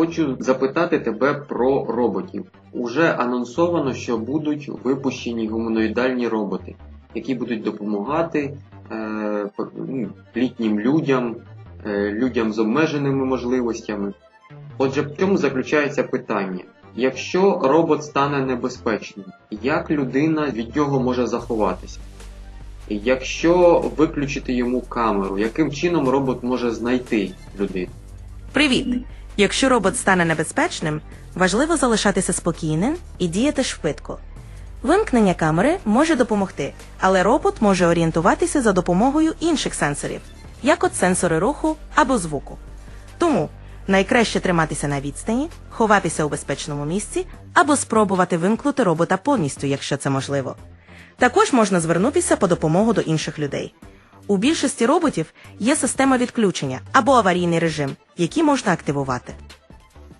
Хочу запитати тебе про роботів. Уже анонсовано, що будуть випущені гуманоїдальні роботи, які будуть допомагати е, ну, літнім людям, е, людям з обмеженими можливостями. Отже, в чому заключається питання? Якщо робот стане небезпечним, як людина від нього може заховатися? Якщо виключити йому камеру, яким чином робот може знайти людину? Привіт! Якщо робот стане небезпечним, важливо залишатися спокійним і діяти швидко. Вимкнення камери може допомогти, але робот може орієнтуватися за допомогою інших сенсорів, як от сенсори руху або звуку. Тому найкраще триматися на відстані, ховатися у безпечному місці або спробувати вимкнути робота повністю, якщо це можливо. Також можна звернутися по допомогу до інших людей. У більшості роботів є система відключення або аварійний режим, які можна активувати.